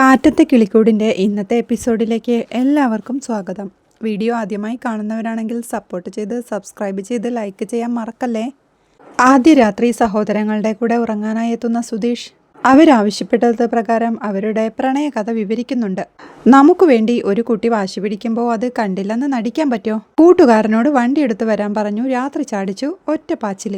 കാറ്റത്തെ കിളിക്കൂടിന്റെ ഇന്നത്തെ എപ്പിസോഡിലേക്ക് എല്ലാവർക്കും സ്വാഗതം. വീഡിയോ ആദ്യമായി കാണുന്നവരാണെങ്കിൽ സപ്പോർട്ട് ചെയ്ത് സബ്സ്ക്രൈബ് ചെയ്ത് ലൈക്ക് ചെയ്യാൻ മറക്കല്ലേ? ആദ്യ രാത്രി സഹോദരങ്ങളുടെ കൂടെ ഉറങ്ങാനായി എത്തുന്ന സുധീഷ് അവരാവശ്യപ്പെട്ടത് പ്രകാരം അവരുടെ പ്രണയകഥ വിവരിക്കുന്നുണ്ട്. നമുക്ക് വേണ്ടി ഒരു കുട്ടി വാശി പിടിക്കുമ്പോൾ അത് കണ്ടില്ലെന്ന് നടിക്കാൻ പറ്റുമോ കൂട്ടുകാരനോട് വണ്ടി എടുത്തു വരാൻ പറഞ്ഞു രാത്രി ചാടിച്ചു ഒറ്റ പാച്ചിൽ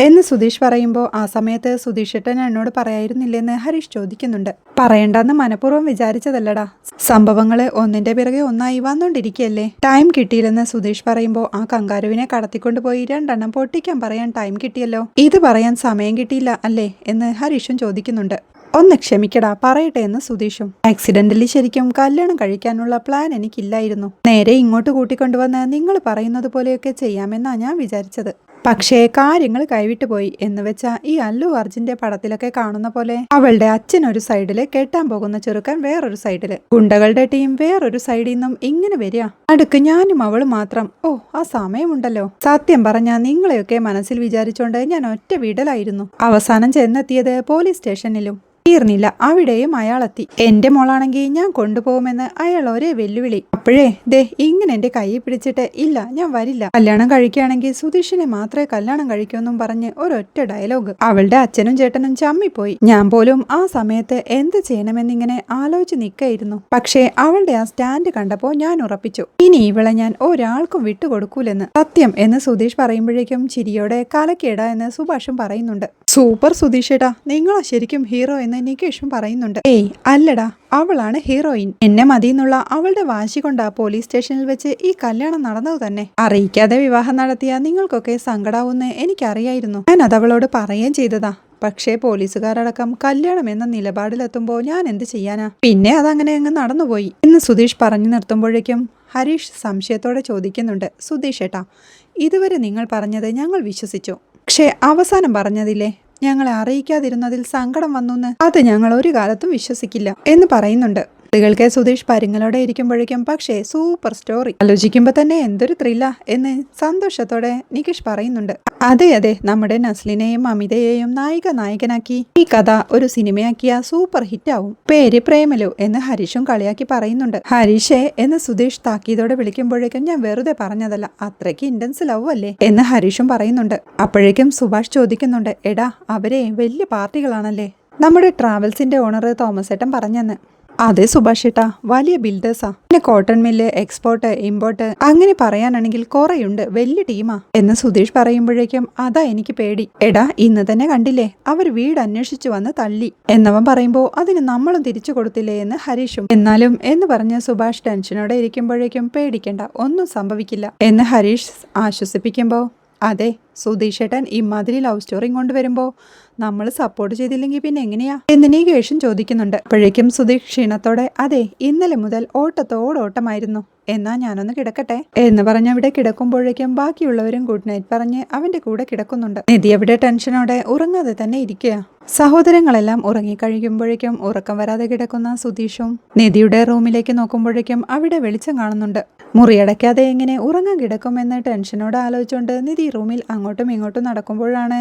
എന്ന് സുധീഷ് പറയുമ്പോൾ ആ സമയത്ത് സുധീഷ് ഏട്ടൻ എന്നോട് പറയായിരുന്നില്ലെന്ന് ഹരീഷ് ചോദിക്കുന്നുണ്ട്. പറയണ്ടെന്ന് മനഃപൂർവം വിചാരിച്ചതല്ലടാ. സംഭവങ്ങൾ ഒന്നിന്റെ പിറകെ ഒന്നായി വന്നുകൊണ്ടിരിക്കുകയല്ലേ ടൈം കിട്ടിയില്ലെന്ന് സുധീഷ് പറയുമ്പോൾ ആ കങ്കാരുവിനെ കടത്തിക്കൊണ്ടുപോയി രണ്ടെണ്ണം പൊട്ടിക്കാൻ പറയാൻ ടൈം കിട്ടിയല്ലോ. ഇത് പറയാൻ സമയം കിട്ടിയില്ല അല്ലേ? എന്ന് ഹരീഷും ചോദിക്കുന്നുണ്ട്. ഒന്ന് ക്ഷമിക്കടാ പറയട്ടെ എന്ന് സുധീഷും. ആക്സിഡന്റലി ശരിക്കും കല്യാണം കഴിക്കാനുള്ള പ്ലാൻ എനിക്കില്ലായിരുന്നു. നേരെ ഇങ്ങോട്ട് കൂട്ടിക്കൊണ്ടുവന്ന് നിങ്ങൾ പറയുന്നത് പോലെയൊക്കെ ചെയ്യാമെന്നാ ഞാൻ വിചാരിച്ചത്. പക്ഷേ കാര്യങ്ങൾ കൈവിട്ടു പോയി എന്ന് വെച്ചാൽ ഈ അല്ലു അർജുന്റെ പടത്തിലൊക്കെ കാണുന്ന പോലെ അവളുടെ അച്ഛൻ ഒരു സൈഡിൽ കെട്ടാൻ പോകുന്ന ചെറുക്കൻ വേറൊരു സൈഡിൽ. ഗുണ്ടകളുടെ ടീം വേറൊരു സൈഡിൽ നിന്നും ഇങ്ങനെ വരിക. അടുക്ക് ഞാനും അവൾ മാത്രം. ഓ ആ സമയമുണ്ടല്ലോ. സത്യം പറഞ്ഞാൽ നിങ്ങളെയൊക്കെ മനസ്സിൽ വിചാരിച്ചോണ്ട് ഞാൻ ഒറ്റ വീടലായിരുന്നു. അവസാനം ചെന്നെത്തിയത് പോലീസ് സ്റ്റേഷനിലും. തീർന്നില്ല അവിടെയും അയാളെത്തി. എന്റെ മോളാണെങ്കിൽ ഞാൻ കൊണ്ടുപോകുമെന്ന് അയാൾ ഒരേ വെല്ലുവിളി. അപ്പോഴേ ദേ ഇങ്ങനെ എന്റെ കൈ പിടിച്ചിട്ട് ഇല്ല ഞാൻ വരില്ല. കല്യാണം കഴിക്കുകയാണെങ്കിൽ സുധീഷിനെ മാത്രമേ കല്യാണം കഴിക്കൂന്നും പറഞ്ഞ് ഒരൊറ്റ ഡയലോഗ്. അവളുടെ അച്ഛനും ചേട്ടനും ചമ്മിപ്പോയി. ഞാൻ പോലും ആ സമയത്ത് എന്ത് ചെയ്യണമെന്നിങ്ങനെ ആലോചിച്ച് നിൽക്കായിരുന്നു. പക്ഷേ അവളുടെ ആ സ്റ്റാൻഡ് കണ്ടപ്പോൾ ഞാൻ ഉറപ്പിച്ചു. ഇനി ഇവളെ ഞാൻ ഒരാൾക്കും വിട്ടുകൊടുക്കൂലെന്ന്. സത്യം എന്ന് സുധീഷ് പറയുമ്പോഴേക്കും ചിരിയോടെ കലക്കേട എന്ന് സുഭാഷും പറയുന്നുണ്ട്. സൂപ്പർ സുധീഷേട്ടാ നിങ്ങളാ ശരിക്കും ഹീറോ എന്ന് നികേഷും പറയുന്നുണ്ട്. ഏയ് അല്ലടാ അവളാണ് ഹീറോയിൻ. എന്നെ മതിയെന്നുള്ള അവളുടെ വാശി കൊണ്ടാ പോലീസ് സ്റ്റേഷനിൽ വെച്ച് ഈ കല്യാണം നടന്നത് തന്നെ. അറിയിക്കാതെ വിവാഹം നടത്തിയ നിങ്ങൾക്കൊക്കെ സങ്കടാവുന്ന എനിക്കറിയായിരുന്നു. ഞാൻ അത് അവളോട് പറയുകയും ചെയ്തതാ. പക്ഷേ പോലീസുകാരടക്കം കല്യാണം എന്ന നിലപാടിലെത്തുമ്പോൾ ഞാൻ എന്ത് ചെയ്യാനാ? പിന്നെ അതങ്ങനെ അങ്ങ് നടന്നുപോയി. എന്ന് സുധീഷ് പറഞ്ഞു നിർത്തുമ്പോഴേക്കും ഹരീഷ് സംശയത്തോടെ ചോദിക്കുന്നുണ്ട്. സുധീഷ് ഏട്ടാ ഇതുവരെ നിങ്ങൾ പറഞ്ഞത് ഞങ്ങൾ വിശ്വസിച്ചു. പക്ഷേ അവസാനം പറഞ്ഞതില്ലേ? ഞങ്ങളെ അറിയിക്കാതിരുന്നതിൽ സങ്കടം വന്നു അത് ഞങ്ങൾ ഒരു കാലത്തും വിശ്വസിക്കില്ല എന്ന് പറയുന്നുണ്ട്. കുട്ടികൾക്ക് സുധീഷ് പരിങ്ങളോടെ ഇരിക്കുമ്പോഴേക്കും പക്ഷേ സൂപ്പർ സ്റ്റോറി. ആലോചിക്കുമ്പോൾ തന്നെ എന്തൊരു ത്രില്ല എന്ന് സന്തോഷത്തോടെ നികിഷ് പറയുന്നുണ്ട്. അതെ അതെ നമ്മുടെ നസ്ലിനെയും അമിതയെയും നായിക നായകനാക്കി. ഈ കഥ ഒരു സിനിമയാക്കിയ സൂപ്പർ ഹിറ്റ് ആവും പേര് പ്രേമലു എന്ന് ഹരീഷും കളിയാക്കി പറയുന്നുണ്ട്. ഹരീഷേ എന്ന് സുധീഷ് താക്കീതോടെ വിളിക്കുമ്പോഴേക്കും ഞാൻ വെറുതെ പറഞ്ഞതല്ല അത്രയ്ക്ക് ഇന്റൻസ് ലവ് അല്ലേ എന്ന് ഹരീഷും പറയുന്നുണ്ട്. അപ്പോഴേക്കും സുഭാഷ് ചോദിക്കുന്നുണ്ട് എടാ അവരെ വലിയ പാർട്ടികളാണല്ലേ? നമ്മുടെ ട്രാവൽസിന്റെ ഓണർ തോമസ് ഏട്ടൻ പറഞ്ഞെന്ന്. അതെ സുഭാഷ് ഏട്ടാ വലിയ ബിൽഡേഴ്സാ പിന്നെ കോട്ടൺ മില്ല് എക്സ്പോർട്ട് ഇമ്പോർട്ട് അങ്ങനെ പറയാനാണെങ്കിൽ കുറെയുണ്ട് വലിയ ടീമാ എന്ന് സുധീഷ് പറയുമ്പോഴേക്കും അതാ എനിക്ക് പേടി. എടാ ഇന്ന് തന്നെ കണ്ടില്ലേ അവർ വീട് അന്വേഷിച്ചു വന്ന് തള്ളി. എന്നവൻ പറയുമ്പോ അതിന് നമ്മളും തിരിച്ചു കൊടുത്തില്ലേ എന്ന് ഹരീഷും. എന്നാലും എന്ന് പറഞ്ഞ സുഭാഷ് ടെൻഷനോടെ ഇരിക്കുമ്പോഴേക്കും പേടിക്കണ്ട ഒന്നും സംഭവിക്കില്ല. എന്ന് ഹരീഷ് ആശ്വസിപ്പിക്കുമ്പോൾ അതെ സുധീഷേട്ടൻ ഇമാതിരി ലവ് സ്റ്റോറി കൊണ്ടുവരുമ്പോൾ നമ്മൾ സപ്പോർട്ട് ചെയ്തില്ലെങ്കിൽ പിന്നെ എങ്ങനെയാ? എന്ന് നീകേഷും ചോദിക്കുന്നുണ്ട്. അപ്പോഴേക്കും സുധീഷ് ക്ഷീണത്തോടെ അതെ ഇന്നലെ മുതൽ ഓട്ടത്തോടോട്ടമായിരുന്നു എന്നാ ഞാനൊന്ന് കിടക്കട്ടെ? എന്ന് പറഞ്ഞ് അവിടെ കിടക്കുമ്പോഴേക്കും ബാക്കിയുള്ളവരും ഗുഡ് നൈറ്റ് പറഞ്ഞ് അവന്റെ കൂടെ കിടക്കുന്നുണ്ട്. നിധി അവിടെ ടെൻഷനോടെ ഉറങ്ങാതെ തന്നെ ഇരിക്കുക. സഹോദരങ്ങളെല്ലാം ഉറങ്ങിക്കഴിയുമ്പോഴേക്കും ഉറക്കം വരാതെ കിടക്കുന്ന സുധീഷും നിധിയുടെ റൂമിലേക്ക് നോക്കുമ്പോഴേക്കും അവിടെ വെളിച്ചം കാണുന്നുണ്ട്. മുറിയടയ്ക്കാതെ എങ്ങനെ ഉറങ്ങാൻ കിടക്കുമെന്ന് ടെൻഷനോടെ ആലോചിച്ചുകൊണ്ട് നിധി റൂമിൽ അങ്ങോട്ടും ഇങ്ങോട്ടും നടക്കുമ്പോഴാണ്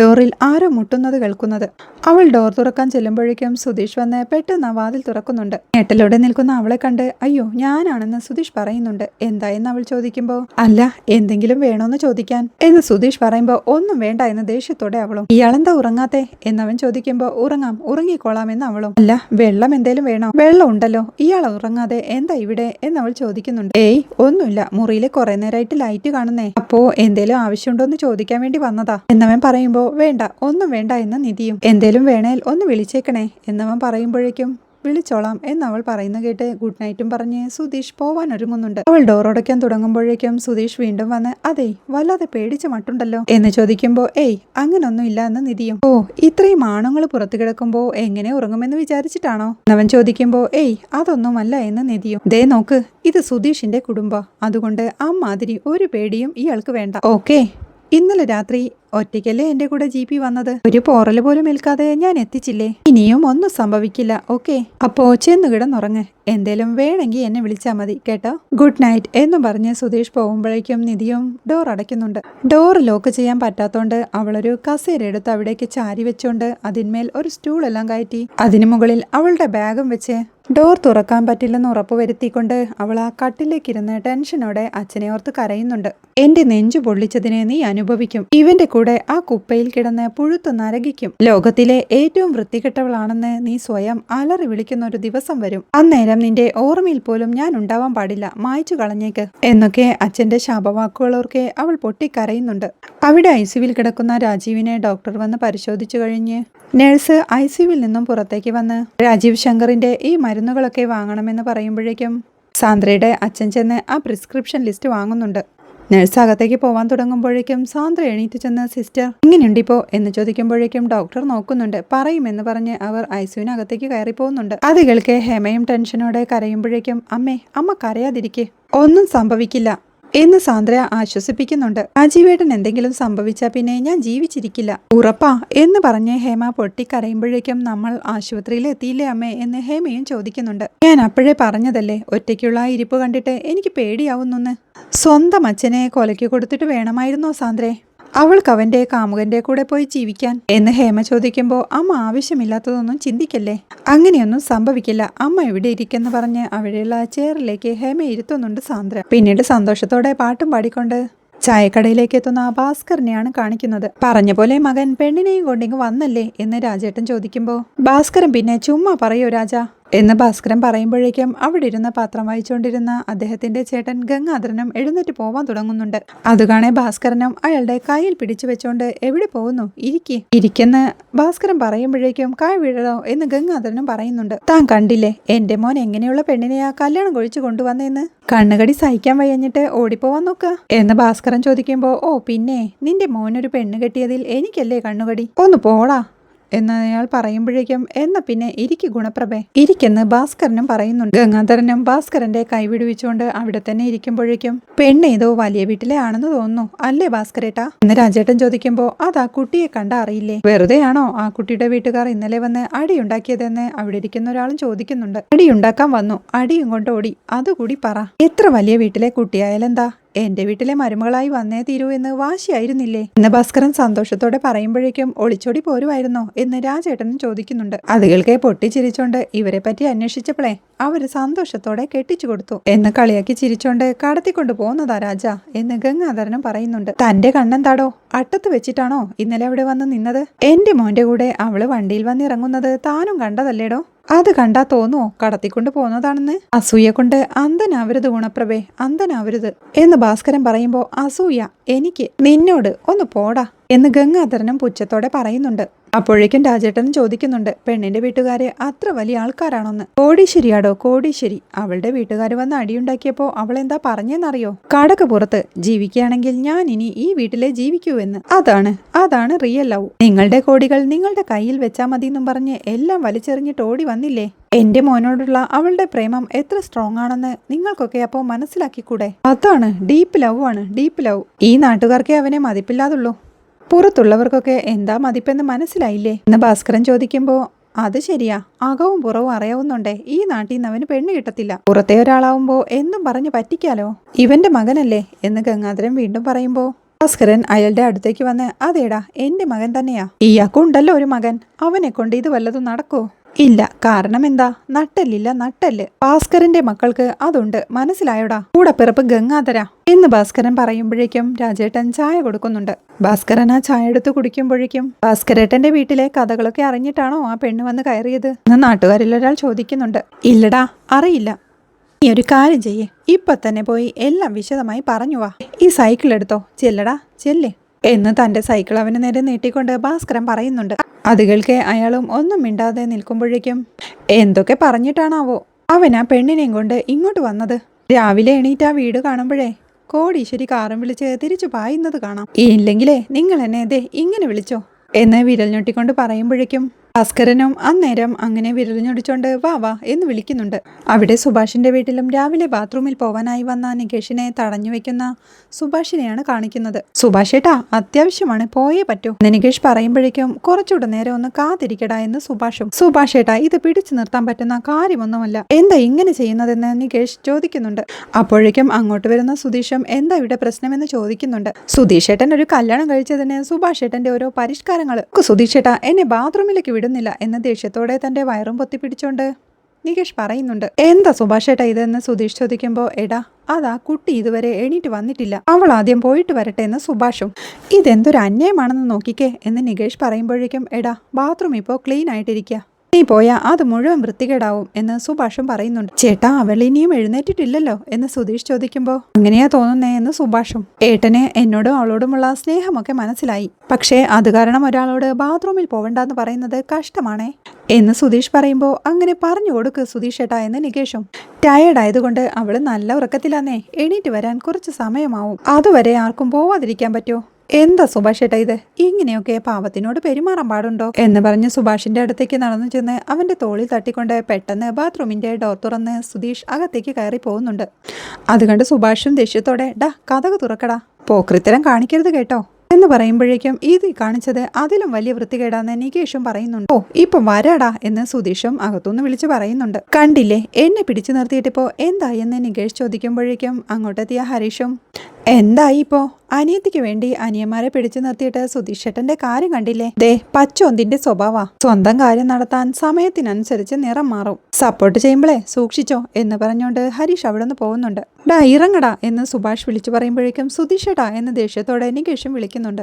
ഡോറിൽ ആരോ മുട്ടുന്നത് കേൾക്കുന്നത്. അവൾ ഡോർ തുറക്കാൻ ചെല്ലുമ്പോഴേക്കും സുധീഷ് വന്ന് പെട്ടെന്ന് വാതിൽ തുറക്കുന്നുണ്ട്. ഞെട്ടലോടെ നിൽക്കുന്ന അവളെ കണ്ട് അയ്യോ ഞാനാണെന്ന് സുധീഷ് പറയുന്നുണ്ട്. എന്തായെന്ന് അവൾ ചോദിക്കുമ്പോൾ അല്ല എന്തെങ്കിലും വേണോന്ന് ചോദിക്കാൻ. എന്ന് സുധീഷ് പറയുമ്പോൾ ഒന്നും വേണ്ട എന്ന് ദേഷ്യത്തോടെ അവളും ഇയാളെന്താ ഉറങ്ങാത്തെ? എന്നവൻ ചോദിക്കുമ്പോൾ ഉറങ്ങാം ഉറങ്ങിക്കോളാം എന്ന് അവളും അല്ല വെള്ളം എന്തേലും വേണോ? വെള്ളം ഉണ്ടല്ലോ ഇയാൾ ഉറങ്ങാതെ എന്താ ഇവിടെ? എന്നവൾ ചോദിക്കുന്നുണ്ട്. ഏയ് ഒന്നുമില്ല മുറിയിൽ കുറെ നേരമായിട്ട് ലൈറ്റ് കാണുന്നേ അപ്പോ എന്തേലും ആവശ്യമുണ്ടോ എന്ന് ചോദിക്കാൻ വേണ്ടി വന്നതാ എന്നവൻ പറയുമ്പോൾ വേണ്ട ഒന്നും വേണ്ട എന്ന് നിധിയും എന്തേലും വേണേൽ ഒന്ന് വിളിച്ചേക്കണേ എന്നവൻ പറയുമ്പോഴേക്കും വിളിച്ചോളാം എന്നവൾ പറയുന്ന കേട്ട് ഗുഡ് നൈറ്റും പറഞ്ഞ് സുധീഷ് പോവാൻ ഒരുങ്ങുന്നുണ്ട്. അവൾ ഡോർ അടയ്ക്കാൻ തുടങ്ങുമ്പോഴേക്കും സുധീഷ് വീണ്ടും വന്ന് അതെ വല്ലാതെ പേടിച്ച മട്ടുണ്ടല്ലോ എന്ന് ചോദിക്കുമ്പോൾ ഏയ് അങ്ങനൊന്നും ഇല്ല എന്ന് നിധിയും ഓ ഇത്രയും ആണുങ്ങൾ പുറത്തു കിടക്കുമ്പോ എങ്ങനെ ഉറങ്ങുമെന്ന് വിചാരിച്ചിട്ടാണോ? എന്നവൻ ചോദിക്കുമ്പോൾ ഏയ് അതൊന്നുമല്ല എന്ന് നിധിയും ദേ നോക്ക് ഇത് സുധീഷിന്റെ കുടുംബ. അതുകൊണ്ട് അമ്മാതിരി ഒരു പേടിയും ഇയാൾക്ക് വേണ്ട. ഓക്കേ. ഇന്നലെ രാത്രി ഒറ്റയ്ക്കല്ലേ എന്റെ കൂടെ ജി പി വന്നത്? ഒരു പോറൽ പോലും ഏൽക്കാതെ ഞാൻ എത്തിച്ചില്ലേ? ഇനിയും ഒന്നും സംഭവിക്കില്ല ഓക്കെ? അപ്പോ ചെന്ന് കിടന്നുറങ്ങ്. എന്തേലും വേണമെങ്കിൽ എന്നെ വിളിച്ചാൽ മതി കേട്ടോ? ഗുഡ് നൈറ്റ് എന്ന് പറഞ്ഞ് സുധീഷ് പോകുമ്പോഴേക്കും നിധിയും ഡോർ അടയ്ക്കുന്നുണ്ട്. ഡോർ ലോക്ക് ചെയ്യാൻ പറ്റാത്തോണ്ട് അവളൊരു കസേര എടുത്ത് അവിടേക്ക് ചാരി വെച്ചോണ്ട് അതിന്മേൽ ഒരു സ്റ്റൂൾ എല്ലാം കയറ്റി. അതിനു മുകളിൽ അവളുടെ ബാഗും വെച്ച് ഡോർ തുറക്കാൻ പറ്റില്ലെന്ന് ഉറപ്പുവരുത്തിക്കൊണ്ട് അവൾ ആ കട്ടിലേക്കിരുന്ന് ടെൻഷനോടെ അച്ഛനെ ഓർത്ത് കരയുന്നുണ്ട്. എന്റെ നെഞ്ചു പൊള്ളിച്ചതിനെ നീ അനുഭവിക്കും. ഇവന്റെ കൂടെ ആ കുപ്പയിൽ കിടന്ന് പുഴുത്തു നരകിക്കും ലോകത്തിലെ ഏറ്റവും വൃത്തികെട്ടവളാണെന്ന് നീ സ്വയം അലറി വിളിക്കുന്ന ഒരു ദിവസം വരും. അന്നേരം നിന്റെ ഓർമ്മയിൽ പോലും ഞാൻ ഉണ്ടാവാൻ പാടില്ല. മായ്ച്ചു കളഞ്ഞേക്ക്. എന്നൊക്കെ അച്ഛന്റെ ശാപവാക്കുകളോർക്കെ അവൾ പൊട്ടിക്കരയുന്നുണ്ട്. അവിടെ ഐസിയുവിൽ കിടക്കുന്ന രാജീവിനെ ഡോക്ടർ വന്ന് പരിശോധിച്ചു കഴിഞ്ഞ് നഴ്സ് ഐ സിയുവിൽ നിന്നും പുറത്തേക്ക് വന്ന് രാജീവ് ശങ്കറിന്റെ ഈ മരുന്നുകളൊക്കെ വാങ്ങണമെന്ന് പറയുമ്പോഴേക്കും സാന്ദ്രയുടെ അച്ഛൻ ചെന്ന് ആ പ്രിസ്ക്രിപ്ഷൻ ലിസ്റ്റ് വാങ്ങുന്നുണ്ട്. നഴ്സ് അകത്തേക്ക് പോവാൻ തുടങ്ങുമ്പോഴേക്കും സാന്ദ്ര എണീറ്റ് ചെന്ന് സിസ്റ്റർ എങ്ങനെയുണ്ടിപ്പോ എന്ന് ചോദിക്കുമ്പോഴേക്കും ഡോക്ടർ നോക്കുന്നുണ്ട്. പറയുമെന്ന് പറഞ്ഞ് അവർ ഐസിയുവിനകത്തേക്ക് കയറി പോകുന്നുണ്ട്. അത് കേൾക്കെ ഹേമയും ടെൻഷനോടെ കരയുമ്പോഴേക്കും അമ്മേ അമ്മ കരയാതിരിക്കെ. ഒന്നും സംഭവിക്കില്ല. എന്ന് സാന്ദ്ര ആശ്വസിപ്പിക്കുന്നുണ്ട്. രാജീവേട്ടൻ എന്തെങ്കിലും സംഭവിച്ചാൽ പിന്നെ ഞാൻ ജീവിച്ചിരിക്കില്ല. ഉറപ്പാ എന്ന് പറഞ്ഞ് ഹേമ പൊട്ടിക്കരയുമ്പോഴേക്കും നമ്മൾ ആശുപത്രിയിൽ എത്തിയില്ലേ അമ്മേ എന്ന് ഹേമയും ചോദിക്കുന്നുണ്ട്. ഞാൻ അപ്പോഴേ പറഞ്ഞതല്ലേ ഒറ്റയ്ക്കുള്ള ഇരിപ്പ് കണ്ടിട്ട് എനിക്ക് പേടിയാവുന്നെന്ന്? സ്വന്തം അച്ഛനെ കൊലയ്ക്ക് കൊടുത്തിട്ട് വേണമായിരുന്നോ സാന്ദ്രേ? അവൾക്ക് അവന്റെ കാമുകന്റെ കൂടെ പോയി ജീവിക്കാൻ. എന്ന് ഹേമ ചോദിക്കുമ്പോൾ അമ്മ ആവശ്യമില്ലാത്തതൊന്നും ചിന്തിക്കല്ലേ? അങ്ങനെയൊന്നും സംഭവിക്കില്ല. അമ്മ ഇവിടെ ഇരിക്കെന്ന് പറഞ്ഞ് അവിടെയുള്ള ചെയറിലേക്ക് ഹേമ ഇരുത്തുന്നുണ്ട് സാന്ദ്ര. പിന്നീട് സന്തോഷത്തോടെ പാട്ടും പാടിക്കൊണ്ട് ചായക്കടയിലേക്ക് എത്തുന്ന ആ ഭാസ്കറിനെയാണ് കാണിക്കുന്നത്. പറഞ്ഞ പോലെ മകൻ പെണ്ണിനെയും കൊണ്ടിങ്ങ് വന്നല്ലേ? എന്ന് രാജേട്ടൻ ചോദിക്കുമ്പോൾ ഭാസ്കരൻ പിന്നെ ചുമ്മാ പറയോ രാജ. എന്ന് ഭാസ്കരൻ പറയുമ്പോഴേക്കും അവിടെ ഇരുന്ന പാത്രം വായിച്ചുകൊണ്ടിരുന്ന അദ്ദേഹത്തിന്റെ ചേട്ടൻ ഗംഗാധരനും എഴുന്നേറ്റ് പോവാൻ തുടങ്ങുന്നുണ്ട്. അത് കാണേ ഭാസ്കരനും അയാളുടെ കയ്യിൽ പിടിച്ചു വെച്ചോണ്ട് എവിടെ പോകുന്നു? ഇരിക്കെ. ഇരിക്കെന്ന് ഭാസ്കരൻ പറയുമ്പോഴേക്കും കായ് വീഴണോ? എന്ന് ഗംഗാധരനും പറയുന്നുണ്ട്. താൻ കണ്ടില്ലേ? എന്റെ മോൻ എങ്ങനെയുള്ള പെണ്ണിനെയാ കല്യാണം കഴിച്ചു കൊണ്ടുവന്നേന്ന്? കണ്ണുകടി സഹിക്കാൻ വയ്യഞ്ഞിട്ട് ഓടിപ്പോവാൻ നോക്ക. എന്ന് ഭാസ്കരൻ ചോദിക്കുമ്പോ ഓ പിന്നെ. നിന്റെ മോനൊരു പെണ്ണ് കെട്ടിയതിൽ എനിക്കല്ലേ കണ്ണുകടി? ഒന്ന് പോടാ. എന്ന് അയാൾ പറയുമ്പോഴേക്കും എന്ന പിന്നെ ഇരിക്ക് ഗുണപ്രഭേ. ഇരിക്കെന്ന് ഭാസ്കരനും പറയുന്നുണ്ട്. ഗംഗാധരനും ഭാസ്കരന്റെ കൈവിടുവിച്ചുകൊണ്ട് അവിടെ തന്നെ ഇരിക്കുമ്പോഴേക്കും പെണ്ണ് ഏതോ വലിയ വീട്ടിലെ ആണെന്ന് തോന്നുന്നു. അല്ലേ ഭാസ്കരേട്ടാ? എന്ന് രാജേട്ടൻ ചോദിക്കുമ്പോ അത് ആ കുട്ടിയെ കണ്ട അറിയില്ലേ? വെറുതെയാണോ ആ കുട്ടിയുടെ വീട്ടുകാർ ഇന്നലെ വന്ന് അടിയുണ്ടാക്കിയതെന്ന് അവിടെ ഇരിക്കുന്ന ഒരാളും ചോദിക്കുന്നുണ്ട്. അടിയുണ്ടാക്കാൻ വന്നു. അടിയും കൊണ്ട് ഓടി. അതുകൂടി പറ. എത്ര വലിയ വീട്ടിലെ കുട്ടിയായാലെന്താ? എന്റെ വീട്ടിലെ മരുമകളായി വന്നേ തീരൂ എന്ന് വാശിയായിരുന്നില്ലേ? എന്ന് ഭാസ്കരൻ സന്തോഷത്തോടെ പറയുമ്പോഴേക്കും ഒളിച്ചോടി പോരുമായിരുന്നോ എന്ന് രാജേട്ടനും ചോദിക്കുന്നുണ്ട്. അത് കേൾക്കെ പൊട്ടിച്ചിരിച്ചോണ്ട് ഇവരെ പറ്റി അന്വേഷിച്ചപ്പോളേ അവർ സന്തോഷത്തോടെ കെട്ടിച്ചു കൊടുത്തു. എന്ന് കളിയാക്കി ചിരിച്ചോണ്ട് കടത്തിക്കൊണ്ടു പോകുന്നതാ രാജ എന്ന് ഗംഗാധരനും പറയുന്നുണ്ട്. തന്റെ കണ്ണെന്താടോ? അട്ടത്ത് വെച്ചിട്ടാണോ ഇന്നലെ അവിടെ വന്ന് നിന്നത്? എന്റെ മോന്റെ കൂടെ അവൾ വണ്ടിയിൽ വന്നിറങ്ങുന്നത് താനും കണ്ടതല്ലേടോ? അത് കണ്ടാ തോന്നോ? കടത്തിക്കൊണ്ട് പോന്നതാണെന്ന് അസൂയ കൊണ്ട് അന്തനാവരുത് ഗുണപ്രഭേ അന്തനാവരുത് എന്ന് ഭാസ്കരൻ പറയുമ്പോ അസൂയ എനിക്ക് നിന്നോട് ഒന്ന് പോടാ എന്ന് ഗംഗാധരനും പുച്ഛത്തോടെ പറയുന്നുണ്ട്. അപ്പോഴേക്കും രാജേട്ടൻ ചോദിക്കുന്നുണ്ട് പെണ്ണിന്റെ വീട്ടുകാരെ അത്ര വലിയ ആൾക്കാരാണോന്ന്? കോടീശ്ശേരിയാടോ കോടീശ്ശേരി. അവളുടെ വീട്ടുകാർ വന്ന് അടിയുണ്ടാക്കിയപ്പോ അവൾ എന്താ പറഞ്ഞെന്നറിയോ? കടക്ക് പുറത്ത് ജീവിക്കുകയാണെങ്കിൽ ഞാൻ ഇനി ഈ വീട്ടിലെ ജീവിക്കൂ എന്ന് അതാണ് അതാണ് റിയൽ ലവ്. നിങ്ങളുടെ കോടികൾ നിങ്ങളുടെ കയ്യിൽ വെച്ചാ മതി എന്നും പറഞ്ഞ് എല്ലാം വലിച്ചെറിഞ്ഞിട്ട് ഓടി വന്നില്ലേ? എന്റെ മോനോടുള്ള അവളുടെ പ്രേമം എത്ര സ്ട്രോങ് ആണെന്ന് നിങ്ങൾക്കൊക്കെ അപ്പോൾ മനസ്സിലാക്കിക്കൂടെ? അതാണ് ഡീപ്പ് ലവ് ആണ് ഡീപ്പ് ലവ്. ഈ നാട്ടുകാർക്കേ അവനെ മതിപ്പില്ലാതുള്ളൂ. പുറത്തുള്ളവർക്കൊക്കെ എന്താ മതിപ്പെന്ന് മനസ്സിലായില്ലേ? എന്ന് ഭാസ്കരൻ ചോദിക്കുമ്പോൾ അത് ശരിയാ. അകവും പുറവും അറിയാവുന്നുണ്ടേ ഈ നാട്ടിൽ നിന്ന് അവന് പെണ്ണ് കിട്ടത്തില്ല. പുറത്തെ ഒരാളാവുമ്പോ എന്നും പറഞ്ഞു പറ്റിക്കാലോ? ഇവന്റെ മകനല്ലേ? എന്ന് ഗംഗാധരൻ വീണ്ടും പറയുമ്പോ ഭാസ്കരൻ അയാളുടെ അടുത്തേക്ക് വന്ന് അതേടാ എന്റെ മകൻ തന്നെയാ. ഈ അക്കുണ്ടല്ലോ ഒരു മകൻ. അവനെ കൊണ്ട് ഇത് വല്ലതും നടക്കോ? ഇല്ല. കാരണം എന്താ? നട്ടല്ലില്ല നട്ടൽ ഭാസ്കരന്റെ മക്കൾക്ക് അതുണ്ട്. മനസ്സിലായോടാ? കൂടപ്പിറപ്പ് ഗംഗാധര എന്ന് ഭാസ്കരൻ പറയുമ്പോഴേക്കും രാജേട്ടൻ ചായ കൊടുക്കുന്നുണ്ട്. ഭാസ്കരൻ ആ ചായ എടുത്ത് കുടിക്കുമ്പോഴേക്കും ഭാസ്കരേട്ടന്റെ വീട്ടിലെ കഥകളൊക്കെ അറിഞ്ഞിട്ടാണോ ആ പെണ്ണ് വന്ന് കയറിയത്? എന്ന് നാട്ടുകാരിൽ ഒരാൾ ചോദിക്കുന്നുണ്ട്. ഇല്ലടാ അറിയില്ല. നീ ഒരു കാര്യം ചെയ്യേ. ഇപ്പൊ തന്നെ പോയി എല്ലാം വിശദമായി പറഞ്ഞു വാ. ഈ സൈക്കിൾ എടുത്തോ? ചെല്ലടാ ചെല്ലേ. എന്ന് തന്റെ സൈക്കിൾ അവന് നേരെ നീട്ടിക്കൊണ്ട് ഭാസ്കരൻ പറയുന്നുണ്ട്. അത് കേൾക്കെ അയാളും ഒന്നും മിണ്ടാതെ നിൽക്കുമ്പോഴേക്കും എന്തൊക്കെ പറഞ്ഞിട്ടാണാവോ? അവൻ ആ പെണ്ണിനെയും കൊണ്ട് ഇങ്ങോട്ട് വന്നത്. രാവിലെ എണീറ്റ് ആ വീട് കാണുമ്പോഴേ കോടീശ്വരി കാറും വിളിച്ച് തിരിച്ചു പായുന്നത് കാണാം. ഇല്ലെങ്കിലേ നിങ്ങൾ എന്നെ ഇതേ ഇങ്ങനെ വിളിച്ചോ? എന്ന് വിരൽ ഞൊട്ടിക്കൊണ്ട് പറയുമ്പോഴേക്കും ഭാസ്കരനും അന്നേരം അങ്ങനെ വിരലിഞ്ഞൊടിച്ചോണ്ട് വാ വാ എന്ന് വിളിക്കുന്നുണ്ട്. അവിടെ സുഭാഷിന്റെ വീട്ടിലും രാവിലെ ബാത്റൂമിൽ പോവാനായി വന്ന നികേഷിനെ തടഞ്ഞു വെക്കുന്ന സുഭാഷിനെയാണ് കാണിക്കുന്നത്. സുഭാഷേട്ടാ അത്യാവശ്യമാണ് പോയേ പറ്റൂ. എന്ന് നികേഷ് പറയുമ്പോഴേക്കും കുറച്ചുകൂടെ നേരം ഒന്ന് കാത്തിരിക്കടാ എന്ന് സുഭാഷും. സുഭാഷേട്ടാ ഇത് പിടിച്ചു നിർത്താൻ പറ്റുന്ന കാര്യമൊന്നുമല്ല. എന്താ ഇങ്ങനെ ചെയ്യുന്നതെന്ന് നികേഷ് ചോദിക്കുന്നുണ്ട്. അപ്പോഴേക്കും അങ്ങോട്ട് വരുന്ന സുധീഷും എന്താ ഇവിടെ പ്രശ്നമെന്ന് ചോദിക്കുന്നുണ്ട്. സുധീഷേട്ടൻ ഒരു കല്യാണം കഴിച്ചതിന് സുഭാഷേട്ടന്റെ ഓരോ പരിഷ്കാരങ്ങൾ സുധീഷേട്ടാ എന്നെ ബാത്റൂമിലേക്ക് വിടുന്നില്ല എന്ന ദേഷ്യത്തോടെ തന്റെ വയറും പൊത്തിപ്പിടിച്ചോണ്ട് നികേഷ് പറയുന്നുണ്ട് എന്താ സുഭാഷേട്ടാ ഇതെന്ന് സുധീഷ് ചോദിക്കുമ്പോൾ എടാ അതാ കുട്ടി ഇതുവരെ എണീറ്റ് വന്നിട്ടില്ല. അവൾ ആദ്യം പോയിട്ട് വരട്ടെ എന്ന് സുഭാഷും. ഇതെന്തൊരു അന്യായമാണെന്ന് നോക്കിക്കേ എന്ന് നികേഷ് പറയുമ്പോഴേക്കും എടാ ബാത്റൂം ഇപ്പോൾ ക്ലീൻ ആയിട്ടിരിക്കുക നീ പോയാ അത് മുഴുവൻ വൃത്തികേടാവും എന്ന് സുഭാഷും പറയുന്നുണ്ട്. ചേട്ടാ അവൾ ഇനിയും എഴുന്നേറ്റിട്ടില്ലല്ലോ എന്ന് സുധീഷ് ചോദിക്കുമ്പോൾ അങ്ങനെയാ തോന്നുന്നേ? എന്ന് സുഭാഷും. ഏട്ടന് എന്നോടും അവളോടുമുള്ള സ്നേഹമൊക്കെ മനസ്സിലായി. പക്ഷേ അത് കാരണം ഒരാളോട് ബാത്റൂമിൽ പോവണ്ടെന്ന് പറയുന്നത് കഷ്ടമാണേ എന്ന് സുധീഷ് പറയുമ്പോൾ അങ്ങനെ പറഞ്ഞു കൊടുക്ക് സുധീഷ് ഏട്ടാ എന്ന് നികേഷും. ടയേർഡ് ആയതുകൊണ്ട് അവൾ നല്ല ഉറക്കത്തിലാന്നേ എണീറ്റ് വരാൻ കുറച്ച് സമയമാവും. അതുവരെ ആർക്കും പോവാതിരിക്കാൻ പറ്റുമോ എന്താ സുഭാഷ് ഏട്ടാ ഇത്? ഇങ്ങനെയൊക്കെ പാവത്തിനോട് പെരുമാറാൻ പാടുണ്ടോ? എന്ന് പറഞ്ഞ് സുഭാഷിന്റെ അടുത്തേക്ക് നടന്നു ചെന്ന് അവന്റെ തോളിൽ തട്ടിക്കൊണ്ട് പെട്ടെന്ന് ബാത്റൂമിന്റെ ഡോർ തുറന്ന് സുധീഷ് അകത്തേക്ക് കയറി പോകുന്നുണ്ട്. അത് കണ്ട് സുഭാഷും ദേഷ്യത്തോടെ ഡാ കഥക് തുറക്കടാ. പോക്രിത്തരം കാണിക്കരുത് കേട്ടോ. എന്ന് പറയുമ്പോഴേക്കും ഇത് കാണിച്ചത് അതിലും വലിയ വൃത്തികേടാന്ന് നികേഷും പറയുന്നുണ്ട്. ഓ ഇപ്പം വരാടാ എന്ന് സുധീഷും അകത്തുനിന്ന് വിളിച്ചു പറയുന്നുണ്ട്. കണ്ടില്ലേ എന്നെ പിടിച്ചു നിർത്തിയിട്ടിപ്പോ എന്തായെന്ന് നികേഷ് ചോദിക്കുമ്പോഴേക്കും അങ്ങോട്ടെത്തിയ ഹരീഷും എന്തായി ഇപ്പോ അനിയത്തിക്ക് വേണ്ടി അനിയന്മാരെ പിടിച്ചു നിർത്തിയിട്ട് സുധീഷേട്ടന്റെ കാര്യം കണ്ടില്ലേ? ദേ പച്ചൊന്തിന്റെ സ്വഭാവ. സ്വന്തം കാര്യം നടത്താൻ സമയത്തിനനുസരിച്ച് നിറം മാറും. സപ്പോർട്ട് ചെയ്യുമ്പോഴേ സൂക്ഷിച്ചോ എന്ന് പറഞ്ഞുകൊണ്ട് ഹരീഷ് അവിടെ നിന്ന് പോകുന്നുണ്ട്. ഡാ ഇറങ്ങടാ എന്ന് സുഭാഷ് വിളിച്ചു പറയുമ്പോഴേക്കും സുധീഷേട്ടാ എന്ന് ദേഷ്യത്തോടെ നികേഷും വിളിക്കുന്നുണ്ട്.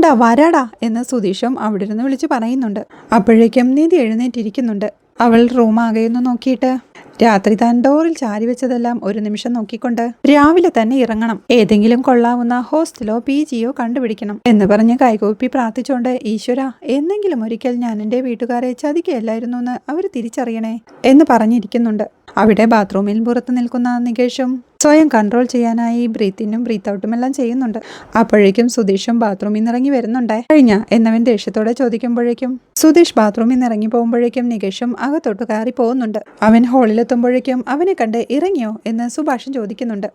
ഡാ വരാടാ എന്ന് സുധീഷും അവിടെ നിന്ന് വിളിച്ചു പറയുന്നുണ്ട്. അപ്പോഴേക്കും നിധി എഴുന്നേറ്റിരിക്കുന്നുണ്ട്. അവൾ റൂമാകെയൊന്ന് നോക്കിയിട്ട്. രാത്രി താൻ ഡോറിൽ ചാരി വെച്ചതെല്ലാം ഒരു നിമിഷം നോക്കിക്കൊണ്ട് രാവിലെ തന്നെ ഇറങ്ങണം. ഏതെങ്കിലും കൊള്ളാവുന്ന ഹോസ്റ്റലോ പി ജിയോ കണ്ടുപിടിക്കണം എന്ന് പറഞ്ഞ് കൈകൂപ്പി പ്രാർത്ഥിച്ചുകൊണ്ട് ഈശ്വര എന്നെങ്കിലും ഒരിക്കൽ ഞാൻ എന്റെ വീട്ടുകാരെ ചതിക്കുകയല്ലായിരുന്നു എന്ന് അവർ തിരിച്ചറിയണേ എന്ന് പറഞ്ഞിരിക്കുന്നുണ്ട്. അവിടെ ബാത്റൂമിൽ പുറത്ത് നിൽക്കുന്ന നികേഷും സ്വയം കൺട്രോൾ ചെയ്യാനായി ബ്രീത്തിനും ബ്രീത്ത് ഔട്ടും എല്ലാം ചെയ്യുന്നുണ്ട്. അപ്പോഴേക്കും സുധീഷും ബാത്റൂമിൽ നിന്ന് ഇറങ്ങി വരുന്നുണ്ടേ. കഴിഞ്ഞ എന്നവൻ ദേഷ്യത്തോടെ ചോദിക്കുമ്പോഴേക്കും സുധീഷ് ബാത്റൂമിൽ നിന്ന് ഇറങ്ങി പോകുമ്പോഴേക്കും നികേഷും അകത്തോട്ട് കയറി പോകുന്നുണ്ട് അവൻ ഹാളിലെത്തുമ്പോഴേക്കും അവനെ കണ്ട് ഇറങ്ങിയോ എന്ന് സുഭാഷൻ ചോദിക്കുന്നുണ്ട്.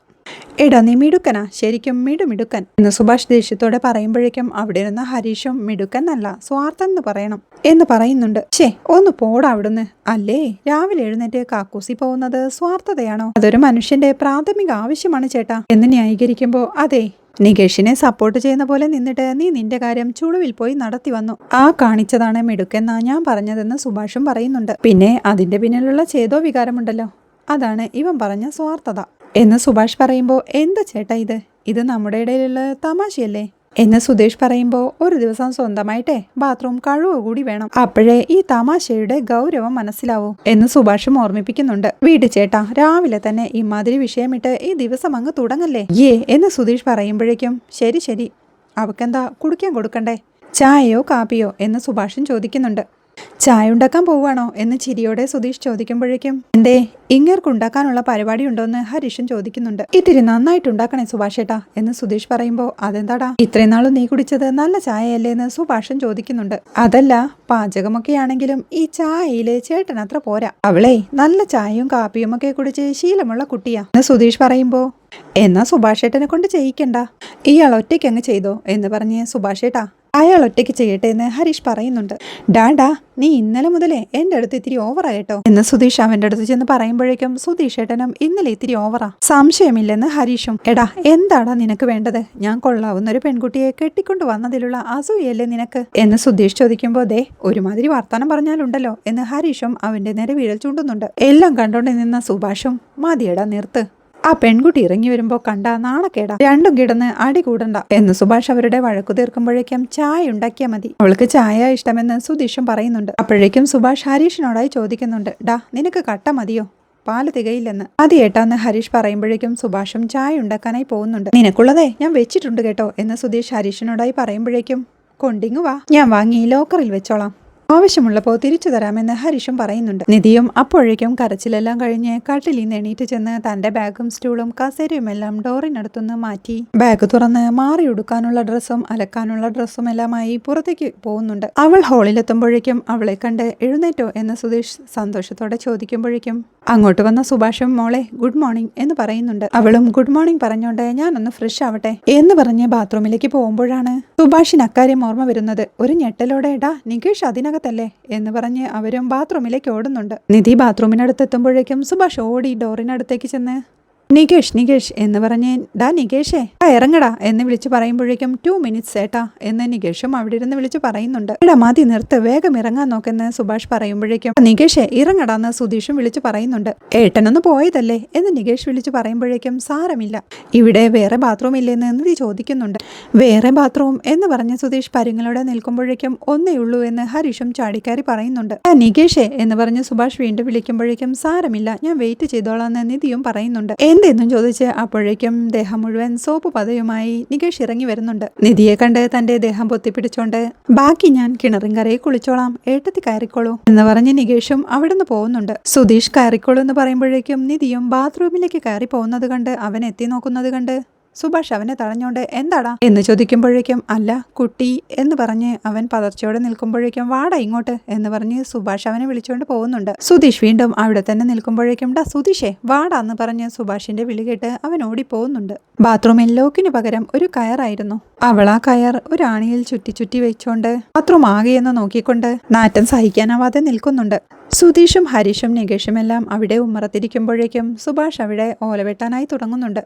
എടാ നീ മിടുക്കനാ. ശരിക്കും മിടുമിടുക്കൻ. എന്ന് സുഭാഷ് ദേഷ്യത്തോടെ പറയുമ്പോഴേക്കും അവിടെ ഇരുന്ന ഹരീഷും മിടുക്കൻ അല്ല സ്വാർത്ഥം എന്ന് പറയണം എന്ന് പറയുന്നുണ്ട്. ഷേ ഒന്ന് പോടാ അവിടുന്ന്. അല്ലേ? രാവിലെ എഴുന്നേറ്റ് കാക്കൂസി പോകുന്നത് സ്വാർത്ഥതയാണോ? അതൊരു മനുഷ്യന്റെ പ്രാഥമിക ആവശ്യമാണ് ചേട്ടാ. എന്ന് ന്യായീകരിക്കുമ്പോ അതെ നികേഷിനെ സപ്പോർട്ട് ചെയ്യുന്ന പോലെ നിന്നിട്ട് നീ നിന്റെ കാര്യം ചുളുവിൽ പോയി നടത്തി വന്നു. ആ കാണിച്ചതാണ് മിടുക്കെന്നാ ഞാൻ പറഞ്ഞതെന്ന് സുഭാഷും പറയുന്നുണ്ട്. പിന്നെ അതിന്റെ പിന്നിലുള്ള ചേതോ വികാരമുണ്ടല്ലോ അതാണ് ഇവൻ പറഞ്ഞ സ്വാർത്ഥത. എന്ന് സുഭാഷ് പറയുമ്പോൾ എന്താ ചേട്ടാ ഇത്? ഇത് നമ്മുടെ ഇടയിലുള്ള തമാശയല്ലേ? എന്ന് സുധേഷ് പറയുമ്പോൾ ഒരു ദിവസം സ്വന്തമായിട്ടേ ബാത്റൂം കഴിവ് കൂടി വേണം. അപ്പോഴേ ഈ തമാശയുടെ ഗൗരവം മനസ്സിലാവൂ എന്ന് സുഭാഷും ഓർമ്മിപ്പിക്കുന്നുണ്ട്. വീട് ചേട്ടാ രാവിലെ തന്നെ ഇമാതിരി വിഷയമിട്ട് ഈ ദിവസം അങ്ങ് തുടങ്ങല്ലേ? ഏ എന്ന് സുധീഷ് പറയുമ്പോഴേക്കും ശരി ശരി. അവക്കെന്താ കുടിക്കാൻ കൊടുക്കണ്ടേ? ചായയോ കാപ്പിയോ? എന്ന് സുഭാഷും ചോദിക്കുന്നുണ്ട്. ചായ ഉണ്ടാക്കാൻ പോവുകയാണോ എന്ന് ചിരിയോടെ സുധീഷ് ചോദിക്കുമ്പോഴേക്കും എന്തേ ഇങ്ങേർക്ക് ഉണ്ടാക്കാനുള്ള പരിപാടി ഉണ്ടോന്ന് ഹരീഷൻ ചോദിക്കുന്നുണ്ട്. ഇത്തിരി നന്നായിട്ട് ഉണ്ടാക്കണേ സുഭാഷേട്ടാ എന്ന് സുധീഷ് പറയുമ്പോ അതെന്താടാ ഇത്രയും നാളും നീ കുടിച്ചത് നല്ല ചായയല്ലേ എന്ന് സുഭാഷൻ ചോദിക്കുന്നുണ്ട്. അതല്ല പാചകമൊക്കെ ആണെങ്കിലും ഈ ചായയിൽ ചേട്ടൻ അത്ര പോരാ. അവളെ നല്ല ചായയും കാപ്പിയും ഒക്കെ കുടിച്ച് ശീലമുള്ള കുട്ടിയാ എന്ന് സുധീഷ് പറയുമ്പോൾ എന്നാ സുഭാഷേട്ടനെ കൊണ്ട് ചെയ്യിക്കണ്ട. ഇയാൾ ഒറ്റയ്ക്ക് അങ്ങ് ചെയ്തോ എന്ന് പറഞ്ഞ് സുഭാഷേട്ടാ അയാൾ ഒറ്റയ്ക്ക് ചെയ്യട്ടെ എന്ന് ഹരീഷ് പറയുന്നുണ്ട്. ഡാഡാ നീ ഇന്നലെ മുതലേ എന്റെ അടുത്ത് ഇത്തിരി ഓവറായിട്ടോ എന്ന് സുധീഷ് അവന്റെ അടുത്ത് ചെന്ന് പറയുമ്പോഴേക്കും സുധീഷ് ഏട്ടനും ഇന്നലെ ഇത്തിരി ഓവറാ സംശയമില്ലെന്ന് ഹരീഷും എടാ എന്താടാ നിനക്ക് വേണ്ടത്? ഞാൻ കൊള്ളാവുന്ന ഒരു പെൺകുട്ടിയെ കെട്ടിക്കൊണ്ടു വന്നതിലുള്ള അസൂയല്ലേ നിനക്ക്? എന്ന് സുധീഷ് ചോദിക്കുമ്പോൾ ദേ ഒരുമാതിരി വർത്താനം പറഞ്ഞാലുണ്ടല്ലോ എന്ന് ഹരീഷും അവന്റെ നേരെ വിരൽ ചൂണ്ടുന്നുണ്ട്. എല്ലാം കണ്ടോണ്ട് നിന്ന സുഭാഷും മതിയടാ നിർത്ത്. ആ പെൺകുട്ടി ഇറങ്ങി വരുമ്പോ കണ്ട നാണക്കേടാ രണ്ടും കിടന്ന് അടി കൂടണ്ട എന്ന് സുഭാഷ് അവരുടെ വഴക്കു തീർക്കുമ്പോഴേക്കും ചായ ഉണ്ടാക്കിയാ മതി. അവൾക്ക് ചായ ഇഷ്ടമെന്ന് സുധീഷും പറയുന്നുണ്ട്. അപ്പോഴേക്കും സുഭാഷ് ഹരീഷിനോടായി ചോദിക്കുന്നുണ്ട് ഡാ നിനക്ക് കട്ട മതിയോ? പാൽ തികയില്ലെന്ന്. അത് ഏട്ടാന്ന് ഹരീഷ് പറയുമ്പോഴേക്കും സുഭാഷും ചായ ഉണ്ടാക്കാനായി പോകുന്നുണ്ട്. നിനക്കുള്ളതേ ഞാൻ വെച്ചിട്ടുണ്ട് കേട്ടോ എന്ന് സുധീഷ് ഹരീഷിനോടായി പറയുമ്പോഴേക്കും കൊണ്ടിങ്ങുവാ ഞാൻ വാങ്ങി ലോക്കറിൽ വെച്ചോളാം. ആവശ്യമുള്ളപ്പോൾ തിരിച്ചു തരാമെന്ന് ഹരീഷും പറയുന്നുണ്ട്. നിധിയും അപ്പോഴേക്കും കരച്ചിലെല്ലാം കഴിഞ്ഞ് കട്ടിലിൽ നിന്ന് എണീറ്റ് ചെന്ന് തന്റെ ബാഗും സ്റ്റൂളും കസേരയും എല്ലാം ഡോറിനടുത്തുനിന്ന് മാറ്റി. ബാഗ് തുറന്ന് മാറി ഉടുക്കാനുള്ള ഡ്രസ്സും അലക്കാനുള്ള ഡ്രസ്സും എല്ലാമായി പുറത്തേക്ക് പോകുന്നുണ്ട്. അവൾ ഹാളിലെത്തുമ്പോഴേക്കും അവളെ കണ്ട് എഴുന്നേറ്റോ എന്ന് സുധീഷ് സന്തോഷത്തോടെ ചോദിക്കുമ്പോഴേക്കും അങ്ങോട്ട് വന്ന സുഭാഷും മോളെ ഗുഡ് മോർണിംഗ് എന്ന് പറയുന്നുണ്ട്. അവളും ഗുഡ് മോർണിംഗ് പറഞ്ഞോണ്ട് ഞാനൊന്ന് ഫ്രഷ് ആവട്ടെ എന്ന് പറഞ്ഞ് ബാത്റൂമിലേക്ക് പോകുമ്പോഴാണ് സുഭാഷിന് അക്കാര്യം ഓർമ്മ വരുന്നത്. ഒരു ഞെട്ടലോടെ ഇടാ നികേഷ് അതിനകത്തല്ലേ? എന്ന് പറഞ്ഞ് അവരും ബാത്റൂമിലേക്ക് ഓടുന്നുണ്ട്. നിധി ബാത്റൂമിനടുത്ത് എത്തുമ്പോഴേക്കും സുഭാഷ് ഓടി ഡോറിനടുത്തേക്ക് ചെന്ന് നികേഷ് നികേഷ് എന്ന് പറഞ്ഞ് ഡാ നികേഷേ ആ ഇറങ്ങടാ എന്ന് വിളിച്ച് പറയുമ്പോഴേക്കും ടു മിനിറ്റ്സ് ഏട്ടാ എന്ന് നികേഷും അവിടെ ഇരുന്ന് വിളിച്ച് പറയുന്നുണ്ട്. എടാ മതി നിർത്ത് വേഗം ഇറങ്ങാൻ നോക്കെന്ന് സുഭാഷ് പറയുമ്പോഴേക്കും നികേഷേ ഇറങ്ങടാ എന്ന് സുധീഷും വിളിച്ച് പറയുന്നുണ്ട്. ഏട്ടനൊന്ന് പോയതല്ലേ? എന്ന് നികേഷ് വിളിച്ച് പറയുമ്പോഴേക്കും സാരമില്ല ഇവിടെ വേറെ ബാത്റൂം ഇല്ലെന്ന് എന്ന് ചോദിക്കുന്നുണ്ട്. വേറെ ബാത്റൂം എന്ന് പറഞ്ഞ സുധീഷ് പരുങ്ങളോടെ നിൽക്കുമ്പോഴേക്കും ഒന്നേ ഉള്ളൂ എന്ന് ഹരീഷും ചാടിക്കാരി പറയുന്നുണ്ട്. "ആ, നികേഷേ എന്ന് പറഞ്ഞ് സുഭാഷ് വീണ്ടും വിളിക്കുമ്പോഴേക്കും സാരമില്ല ഞാൻ വെയിറ്റ് ചെയ്തോളാം എന്ന് നിധിയും പറയുന്നുണ്ട്. എന്തെന്നും ചോദിച്ച് അപ്പോഴേക്കും ദേഹം മുഴുവൻ സോപ്പ് പതയുമായി നികേഷ് ഇറങ്ങി വരുന്നുണ്ട്. നിധിയെ കണ്ട് തന്റെ ദേഹം പൊത്തിപ്പിടിച്ചോണ്ട് ബാക്കി ഞാൻ കിണറും കരയിൽ കുളിച്ചോളാം ഏട്ടത്തി കയറിക്കോളൂ എന്ന് പറഞ്ഞ് നികേഷും അവിടുന്ന് പോകുന്നുണ്ട്. സുധീഷ് കയറിക്കോളൂ എന്ന് പറയുമ്പോഴേക്കും നിധിയും ബാത്റൂമിലേക്ക് കയറി പോകുന്നത് കണ്ട് അവൻ എത്തി നോക്കുന്നത് കണ്ട് സുഭാഷ് അവനെ തടഞ്ഞോണ്ട് എന്താടാ? എന്ന് ചോദിക്കുമ്പോഴേക്കും അല്ല കുട്ടി എന്ന് പറഞ്ഞ് അവൻ പതർച്ചയോടെ നിൽക്കുമ്പോഴേക്കും വാടാ ഇങ്ങോട്ട് എന്ന് പറഞ്ഞ് സുഭാഷ് അവനെ വിളിച്ചുകൊണ്ട് പോകുന്നുണ്ട്. സുധീഷ് വീണ്ടും അവിടെ തന്നെ നിൽക്കുമ്പോഴേക്കും ഡാ സുധീഷേ വാടാ എന്ന് പറഞ്ഞ് സുഭാഷിന്റെ വിളി കേട്ട് അവൻ ഓടി പോകുന്നുണ്ട്. ബാത്റൂമിൽ ലോക്കിന് പകരം ഒരു കയറായിരുന്നു. അവൾ ആ കയർ ഒരു ആണിയിൽ ചുറ്റി ചുറ്റി വെച്ചോണ്ട് ബാത്റൂം ആകെയെന്ന് നോക്കിക്കൊണ്ട് നാറ്റം സഹിക്കാനാവാതെ നിൽക്കുന്നുണ്ട്. സുധീഷും ഹരീഷും നികേഷും എല്ലാം അവിടെ ഉമ്മറത്തിരിക്കുമ്പോഴേക്കും സുഭാഷ് അവിടെ ഓലവെട്ടാനായി തുടങ്ങുന്നുണ്ട്.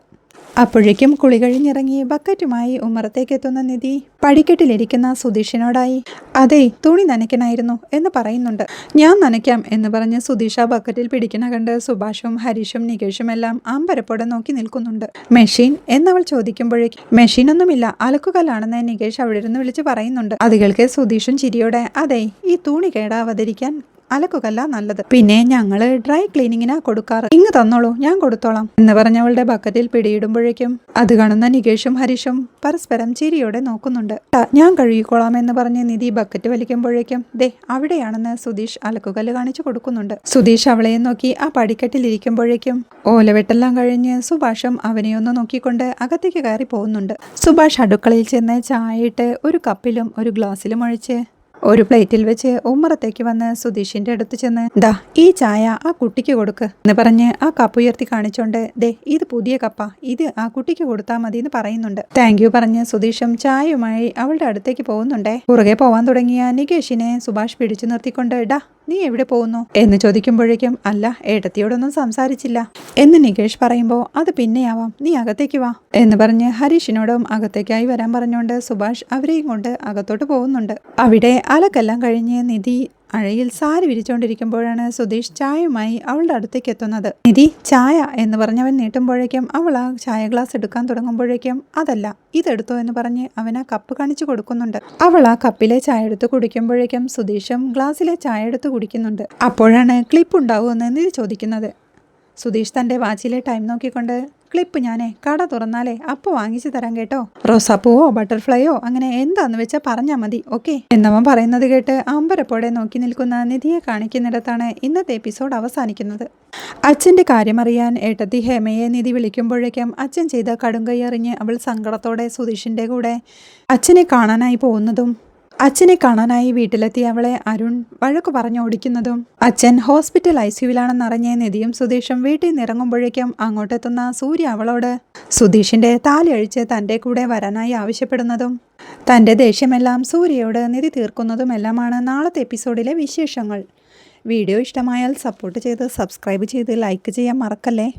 അപ്പോഴേക്കും കുളി കഴിഞ്ഞിറങ്ങി ബക്കറ്റുമായി ഉമ്മറത്തേക്ക് എത്തുന്ന നിധി പടിക്കെട്ടിലിരിക്കുന്ന സുധീഷിനോടായി അതെ തുണി നനയ്ക്കണായിരുന്നു എന്ന് പറയുന്നുണ്ട്. ഞാൻ നനയ്ക്കാം എന്ന് പറഞ്ഞ് സുധീഷ ബക്കറ്റിൽ പിടിക്കണ കണ്ട് സുഭാഷും ഹരീഷും നികേഷും എല്ലാം അമ്പരപ്പോടെ നോക്കി നിൽക്കുന്നുണ്ട്. മെഷീൻ? എന്നവൾ ചോദിക്കുമ്പോഴേക്ക് മെഷീനൊന്നുമില്ല അലക്കുകല്ലാണെന്ന് നികേഷ് അവിടെ ഇരുന്ന് വിളിച്ച് പറയുന്നുണ്ട്. അത് കേൾക്കെ സുധീഷും ചിരിയോടെ അതെ ഈ തുണി കേടാവാതിരിക്കാൻ അലക്കുകല്ല നല്ലത്. പിന്നെ ഞങ്ങൾ ഡ്രൈ ക്ലീനിങ്ങിനാ കൊടുക്കാറ്. ഇങ്ങ് തന്നോളൂ ഞാൻ കൊടുത്തോളാം എന്ന് പറഞ്ഞവളുടെ ബക്കറ്റിൽ പിടിയിടുമ്പോഴേക്കും അത് കാണുന്ന നികേഷും ഹരീഷും പരസ്പരം ചിരിയോടെ നോക്കുന്നുണ്ട്. ഞാൻ കഴുകിക്കോളാം എന്ന് പറഞ്ഞ് നിധി ബക്കറ്റ് വലിക്കുമ്പോഴേക്കും ദേ അവിടെയാണെന്ന് സുധീഷ് അലക്കുകല്ല് കാണിച്ചു കൊടുക്കുന്നുണ്ട്. സുധീഷ് അവളെ നോക്കി ആ പടിക്കെട്ടിൽ ഇരിക്കുമ്പോഴേക്കും ഓലവെട്ടെല്ലാം കഴിഞ്ഞ് സുഭാഷും അവനെയൊന്ന് നോക്കിക്കൊണ്ട് അകത്തേക്ക് കയറി പോകുന്നുണ്ട് സുഭാഷ് അടുക്കളയിൽ ചെന്ന് ചായയിട്ട് ഒരു കപ്പിലും ഒരു ഗ്ലാസ്സിലും ഒഴിച്ച് ഒരു പ്ലേറ്റിൽ വെച്ച് ഉമ്മറത്തേക്ക് വന്ന് സുധീഷിന്റെ അടുത്ത് ചെന്ന് ദാ ഈ ചായ ആ കുട്ടിക്ക് കൊടുക്ക് എന്ന് പറഞ്ഞ് ആ കപ്പ് ഉയർത്തി കാണിച്ചോണ്ട് ദേ ഇത് പുതിയ കപ്പ ഇത് ആ കുട്ടിക്ക് കൊടുത്താൽ മതി എന്ന് പറയുന്നുണ്ട്. താങ്ക് യു പറഞ്ഞ് സുധീഷും ചായയുമായി അവളുടെ അടുത്തേക്ക് പോകുന്നുണ്ടേ. പുറകെ പോവാൻ തുടങ്ങിയ നികേഷിനെ സുഭാഷ് പിടിച്ചു നിർത്തിക്കൊണ്ട് ഡാ നീ എവിടെ പോകുന്നു? എന്ന് ചോദിക്കുമ്പോഴേക്കും അല്ല ഏട്ടത്തിയോടൊന്നും സംസാരിച്ചില്ല. എന്ന് നികേഷ് പറയുമ്പോൾ അത് പിന്നെയാവാം നീ അകത്തേക്ക് വാ. എന്ന് പറഞ്ഞ് ഹരീഷിനോടും അകത്തേക്കായി വരാൻ പറഞ്ഞുകൊണ്ട് സുഭാഷ് അവരെയും കൊണ്ട് അകത്തോട്ട് പോകുന്നുണ്ട്. അവിടെ അലക്കെല്ലാം കഴിഞ്ഞ് നിധി അഴയിൽ സാരി വിരിച്ചുകൊണ്ടിരിക്കുമ്പോഴാണ് സുധീഷ് ചായയുമായി അവളുടെ അടുത്തേക്ക് എത്തുന്നത്. നിധി ചായ എന്ന് പറഞ്ഞവൻ നീട്ടുമ്പോഴേക്കും അവൾ ആ ചായ ഗ്ലാസ് എടുക്കാൻ തുടങ്ങുമ്പോഴേക്കും അതല്ല ഇതെടുത്തോ എന്ന് പറഞ്ഞ് അവൻ ആ കപ്പ് കാണിച്ചു കൊടുക്കുന്നുണ്ട്. അവൾ ആ കപ്പിലെ ചായ എടുത്ത് കുടിക്കുമ്പോഴേക്കും സുധീഷും ഗ്ലാസ്സിലെ ചായ എടുത്ത് കുടിക്കുന്നുണ്ട്. അപ്പോഴാണ് ക്ലിപ്പ് ഉണ്ടാവുമെന്ന് നിധി ചോദിക്കുന്നത്. സുധീഷ് തന്റെ വാച്ചിലെ ടൈം നോക്കിക്കൊണ്ട് ക്ലിപ്പ് ഞാനേ കട തുറന്നാലേ അപ്പോൾ വാങ്ങിച്ചു തരാം കേട്ടോ. റോസാപ്പൂവോ ബട്ടർഫ്ലൈയോ അങ്ങനെ എന്താന്ന് വെച്ചാൽ പറഞ്ഞാൽ മതി ഓക്കെ? എന്നവൻ പറയുന്നത് കേട്ട് അമ്പരപ്പോടെ നോക്കി നിൽക്കുന്ന നിധിയെ കാണിക്കുന്നിടത്താണ് ഇന്നത്തെ എപ്പിസോഡ് അവസാനിക്കുന്നത്. അച്ഛന്റെ കാര്യമറിയാൻ ഏട്ടത്തി ഹേമയെ നിധി വിളിക്കുമ്പോഴേക്കും അച്ഛൻ ചെയ്ത കടുങ്കൈ അറിഞ്ഞ് അവൾ സങ്കടത്തോടെ സുധീഷിന്റെ കൂടെ അച്ഛനെ കാണാനായി പോകുന്നതും അച്ഛനെ കാണാനായി വീട്ടിലെത്തിയ അവളെ അരുൺ വഴക്കു പറഞ്ഞു ഓടിക്കുന്നതും അച്ഛൻ ഹോസ്പിറ്റൽ ഐ അറിഞ്ഞ നിധിയും സുധീഷും വീട്ടിൽ നിന്നിറങ്ങുമ്പോഴേക്കും അങ്ങോട്ടെത്തുന്ന സൂര്യ അവളോട് സുധീഷിന്റെ താലി അഴിച്ച് തന്റെ കൂടെ വരാനായി ആവശ്യപ്പെടുന്നതും തന്റെ ദേഷ്യമെല്ലാം സൂര്യയോട് നിധി തീർക്കുന്നതുമെല്ലാമാണ് നാളത്തെ എപ്പിസോഡിലെ വിശേഷങ്ങൾ. വീഡിയോ ഇഷ്ടമായാൽ സപ്പോർട്ട് ചെയ്ത് സബ്സ്ക്രൈബ് ചെയ്ത് ലൈക്ക് ചെയ്യാൻ മറക്കല്ലേ?